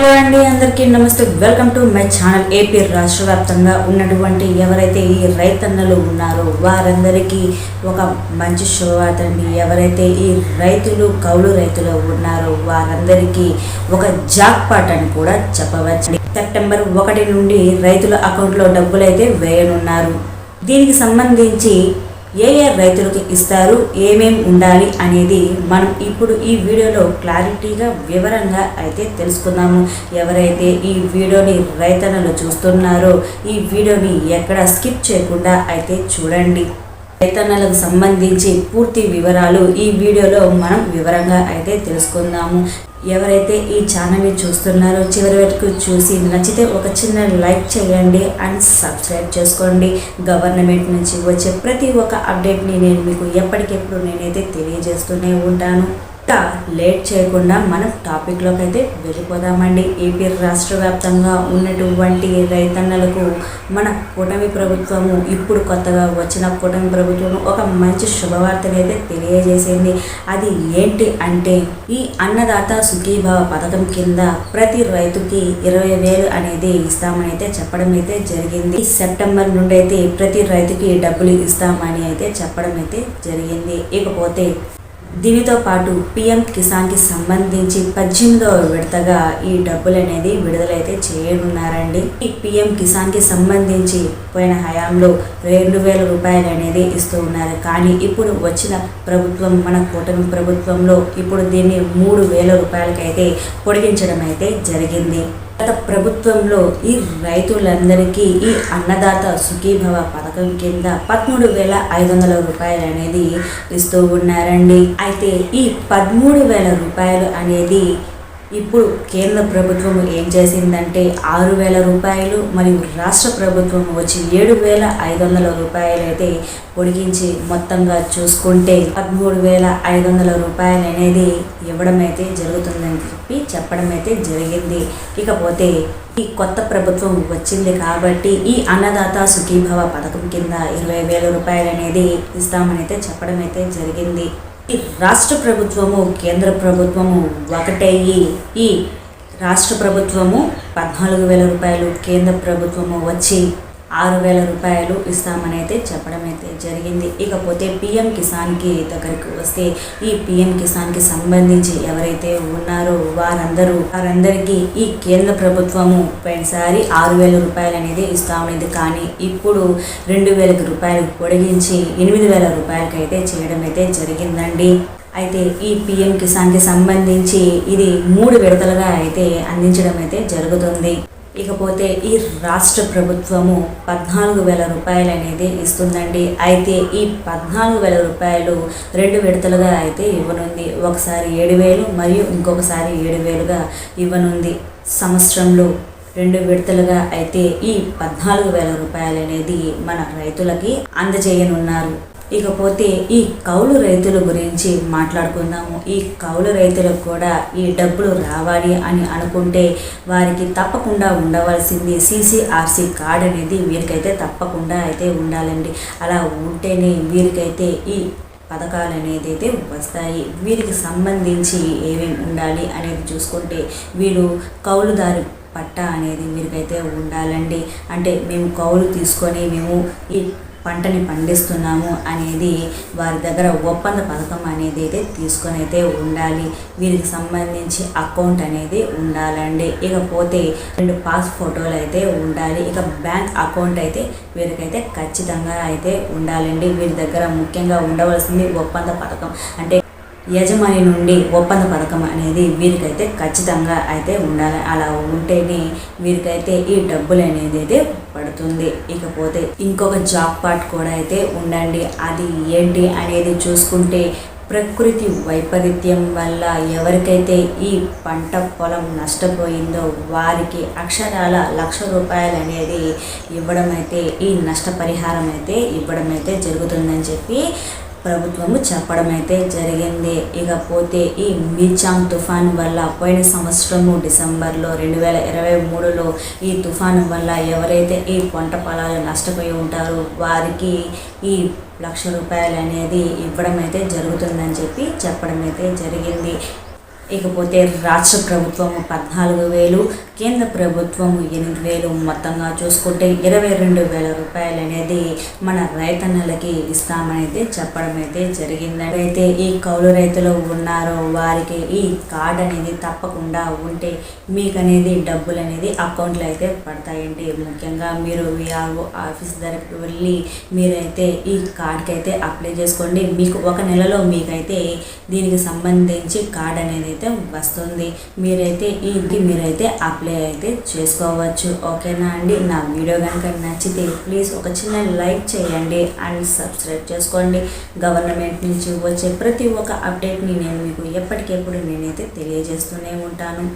Hello అండి అందరికీ నమస్తే. Welcome to my channel AP రాష్ట్ర వ్యాప్తంగా ఉన్నటువంటి ఎవరైతే ఈ రైతన్నలు ఉన్నారో వారందరికీ ఒక మంచి శుభవార్త అండి. ఎవరైతే ఈ రైతులు కౌలు రైతులు ఉన్నారో వారందరికీ ఒక జాక్ పాట్ అని కూడా చెప్పవచ్చు సెప్టెంబర్ ఒకటి నుండి రైతుల అకౌంట్లో డబ్బులు అయితే వేయనున్నారు. దీనికి సంబంధించి ఏ ఏ రైతులకు ఇస్తారు ఏమేం ఉండాలి అనేది మనం ఇప్పుడు ఈ వీడియోలో క్లారిటీగా వివరంగా అయితే తెలుసుకుందాము. ఎవరైతే ఈ వీడియోని రైతన్నలు చూస్తున్నారో ఈ వీడియోని ఎక్కడ స్కిప్ చేయకుండా అయితే చూడండి. వేతనాలకు సంబంధించి పూర్తి వివరాలు ఈ వీడియోలో మనం వివరంగా అయితే తెలుసుకుందాము. ఎవరైతే ఈ ఛానల్ని చూస్తున్నారో చివరి వరకు చూసి నచ్చితే ఒక చిన్న లైక్ చేయండి అండ్ సబ్స్క్రైబ్ చేసుకోండి. గవర్నమెంట్ నుంచి వచ్చే ప్రతి ఒక్క అప్డేట్ని నేను మీకు ఎప్పటికెప్పుడు నేనైతే తెలియజేస్తూనే ఉంటాను. లేట్ చేయకుండా మనం టాపిక్లోకి అయితే వెళ్ళిపోదామండి. ఏపీ రాష్ట్ర వ్యాప్తంగా ఉన్నటువంటి రైతన్నలకు మన కూటమి ప్రభుత్వము ఇప్పుడు కొత్తగా వచ్చిన కూటమి ప్రభుత్వం ఒక మంచి శుభవార్తను అయితే తెలియజేసింది. అది ఏంటి అంటే ఈ అన్నదాత సుఖీభావ పథకం కింద ప్రతి రైతుకి ఇరవై వేలు అనేది ఇస్తామని అయితే చెప్పడం అయితే జరిగింది. సెప్టెంబర్ నుండి అయితే ప్రతి రైతుకి డబ్బులు ఇస్తామని అయితే చెప్పడం అయితే జరిగింది. ఇకపోతే దీనితో పాటు పిఎం కిసాన్కి సంబంధించి పద్దెనిమిదవ విడతగా ఈ డబ్బులు అనేది విడుదలైతే చేయనున్నారండి. ఈ పిఎం కిసాన్కి సంబంధించి పోయిన హయాంలో రెండు వేల రూపాయలు అనేది ఇస్తూ ఉన్నారు. కానీ ఇప్పుడు వచ్చిన ప్రభుత్వం మన కూటమి ప్రభుత్వంలో ఇప్పుడు దీన్ని మూడు వేల రూపాయలకైతే పొడిగించడం అయితే జరిగింది. గత ప్రభుత్వంలో ఈ రైతులందరికీ ఈ అన్నదాత సుఖీభవ పథకం కింద పదమూడు వేల ఐదు వందల రూపాయలు అనేది ఇస్తూ ఉన్నారండి. అయితే ఈ పదమూడు వేల రూపాయలు అనేది ఇప్పుడు కేంద్ర ప్రభుత్వం ఏం చేసిందంటే ఆరు వేల రూపాయలు మరియు రాష్ట్ర ప్రభుత్వం వచ్చి ఏడు వేల ఐదు వందల రూపాయలు అయితే పొడిగించి మొత్తంగా చూసుకుంటే పదమూడు వేల ఐదు వందల రూపాయలు అనేది ఇవ్వడం అయితే జరుగుతుందండి. చెప్పి చెప్పడం అయితే జరిగింది. ఇకపోతే ఈ కొత్త ప్రభుత్వం వచ్చింది కాబట్టి ఈ అన్నదాత సుఖీభవ పథకం కింద ఇరవై వేల రూపాయలు అనేది ఇస్తామని అయితే చెప్పడం అయితే జరిగింది. ఈ రాష్ట్ర ప్రభుత్వము కేంద్ర ప్రభుత్వము ఒకటయ్యి. ఈ రాష్ట్ర ప్రభుత్వము పద్నాలుగు వేల రూపాయలు కేంద్ర ప్రభుత్వము వచ్చి ఆరు వేల రూపాయలు ఇస్తామని అయితే చెప్పడం అయితే జరిగింది. ఇకపోతే పిఎం కిసాన్కి దగ్గరికి వస్తే ఈ పిఎం కిసాన్కి సంబంధించి ఎవరైతే ఉన్నారో వారందరూ వారందరికీ ఈ కేంద్ర ప్రభుత్వము పోయినసారి ఆరు వేల రూపాయలు అనేది ఇస్తామనేది. కానీ ఇప్పుడు రెండు వేల రూపాయలు పొడిగించి ఎనిమిది వేల రూపాయలకి అయితే చేయడం అయితే జరిగిందండి. అయితే ఈ పిఎం కిసాన్కి సంబంధించి ఇది మూడు విడతలుగా అయితే అందించడం అయితే జరుగుతుంది. ఇకపోతే ఈ రాష్ట్ర ప్రభుత్వము పద్నాలుగు వేల రూపాయలు అనేది ఇస్తుందండి. అయితే ఈ పద్నాలుగు వేల రూపాయలు రెండు విడతలుగా అయితే ఇవ్వనుంది. ఒకసారి ఏడు వేలు మరియు ఇంకొకసారి ఏడు వేలుగా ఇవ్వనుంది. సంవత్సరంలో రెండు విడతలుగా అయితే ఈ పద్నాలుగు వేల రూపాయలు అనేది మన రైతులకి అందజేయనున్నారు. ఇకపోతే ఈ కౌలు రైతుల గురించి మాట్లాడుకుందాము. ఈ కౌలు రైతులకు కూడా ఈ డబ్బులు రావాలి అని అనుకుంటే వారికి తప్పకుండా ఉండవలసింది సిసిఆర్సి కార్డు అనేది వీరికైతే తప్పకుండా అయితే ఉండాలండి. అలా ఉంటేనే వీరికైతే ఈ పథకాలు అనేది అయితే వస్తాయి. వీరికి సంబంధించి ఏమేమి ఉండాలి అనేది చూసుకుంటే వీరు కౌలుదారు పట్టా అనేది వీరికైతే ఉండాలండి. అంటే మేము కౌలు తీసుకొని మేము ఈ పంటని పండిస్తున్నాము అనేది వారి దగ్గర ఒప్పంద పథకం అనేది అయితే తీసుకొని అయితే ఉండాలి. వీరికి సంబంధించి అకౌంట్ అనేది ఉండాలండి. ఇకపోతే రెండు పాస్ ఫోటోలు అయితే ఉండాలి. ఇక బ్యాంక్ అకౌంట్ అయితే వీరికైతే ఖచ్చితంగా అయితే ఉండాలండి. వీరి దగ్గర ముఖ్యంగా ఉండవలసింది ఒప్పంద పథకం. అంటే యజమాని నుండి ఒప్పంద పథకం అనేది వీరికైతే ఖచ్చితంగా అయితే ఉండాలి. అలా ఉంటేనే వీరికైతే ఈ డబ్బులు అనేది అయితే పడుతుంది. ఇకపోతే ఇంకొక జాబ్ పార్ట్ కూడా అయితే ఉండండి. అది ఏంటి అనేది చూసుకుంటే ప్రకృతి వైపరీత్యం వల్ల ఎవరికైతే ఈ పంట పొలం నష్టపోయిందో వారికి అక్షరాల లక్ష రూపాయలు అనేది ఇవ్వడం అయితే ఈ నష్టపరిహారం అయితే ఇవ్వడం అయితే జరుగుతుందని చెప్పి ప్రభుత్వము చెప్పడం అయితే జరిగింది. ఇకపోతే ఈ మిచాంగ్ తుఫాన్ వల్ల పోయిన సంవత్సరము డిసెంబర్లో రెండు వేల ఇరవై మూడులో ఈ తుఫాను వల్ల ఎవరైతే ఈ పంట పొలాలు నష్టపోయి ఉంటారో వారికి ఈ లక్ష రూపాయలు అనేది ఇవ్వడం అయితే జరుగుతుందని చెప్పి చెప్పడం అయితే జరిగింది. ఇకపోతే రాష్ట్ర ప్రభుత్వం పద్నాలుగు వేలు కేంద్ర ప్రభుత్వం ఎనిమిది వేలు మొత్తంగా చూసుకుంటే ఇరవై రెండు వేల రూపాయలు అనేది మన రైతన్నలకి ఇస్తామనేది చెప్పడం అయితే జరిగింది అయితే ఈ కౌలు రైతులు ఉన్నారో వారికి ఈ కార్డ్ అనేది తప్పకుండా ఉంటే మీకు అనేది డబ్బులు అనేది అకౌంట్లో అయితే పడతాయండి. ముఖ్యంగా మీరు విఆర్ఓ ఆఫీస్ దగ్గరికి వెళ్ళి మీరైతే ఈ కార్డ్కి అయితే అప్లై చేసుకోండి. మీకు ఒక నెలలో మీకైతే దీనికి సంబంధించి కార్డ్ అనేది అయితే వస్తుంది. మీరైతే ఈ మీరైతే అప్లై అయితే చేసుకోవచ్చు. ఓకేనా అండి? నా వీడియో కనుక నచ్చితే ప్లీజ్ ఒక చిన్న లైక్ చేయండి అండ్ సబ్స్క్రైబ్ చేసుకోండి. గవర్నమెంట్ నుంచి వచ్చే ప్రతి ఒక్క అప్డేట్ని నేను మీకు ఎప్పటికెప్పుడు నేనైతే తెలియజేస్తూనే ఉంటాను.